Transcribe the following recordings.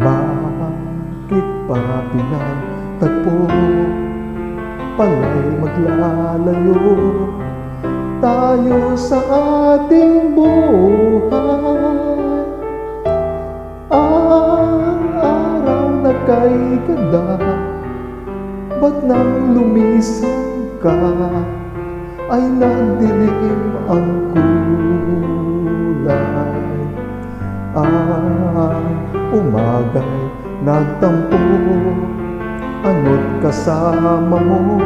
Bakit pa pinagtagpo Panay maglalayo. Tayo sa ating buhay. Ang araw na kay ganda Ba't nang lumisan ka? Ay nagdilim ang kulay umagay nagtampo. Ano't kasama mo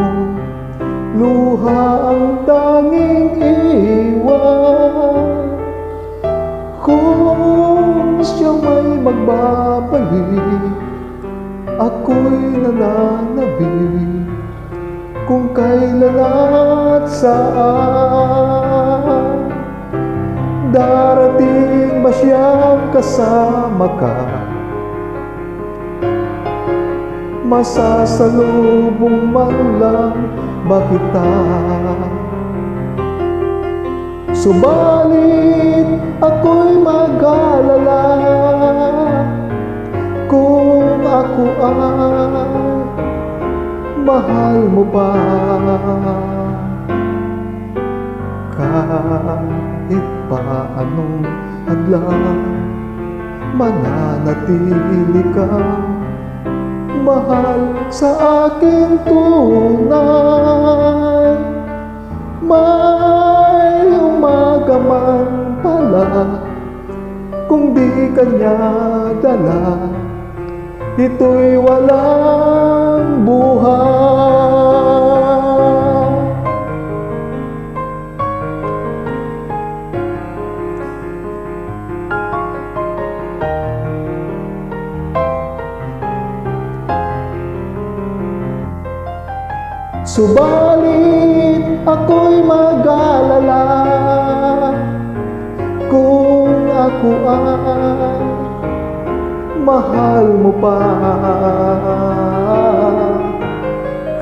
Luha ang tanging iwan. Kung siya may magbabalik Ako'y nananabik Kung kailan at saan Darating ba siyang kasama ka Masasalubong man lang ba kita Subalit ako'y mag-alala Kung ako ay mahal mo pa. Kahit pa anong hadlang Mananatili kang mahal sa aking tunay. May umaga man pala Kung di kanya dala. Ito'y walang buhay Subalit ako'y mag-alala Kung ako ay mahal mo pa.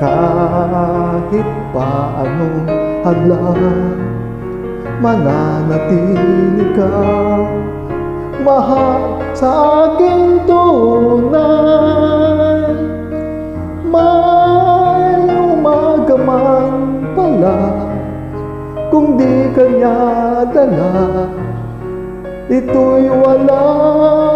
Kahit pa anong hadlang Mananatili ka. Mahal sa aking tunay Kung di kanya dala Ito'y walang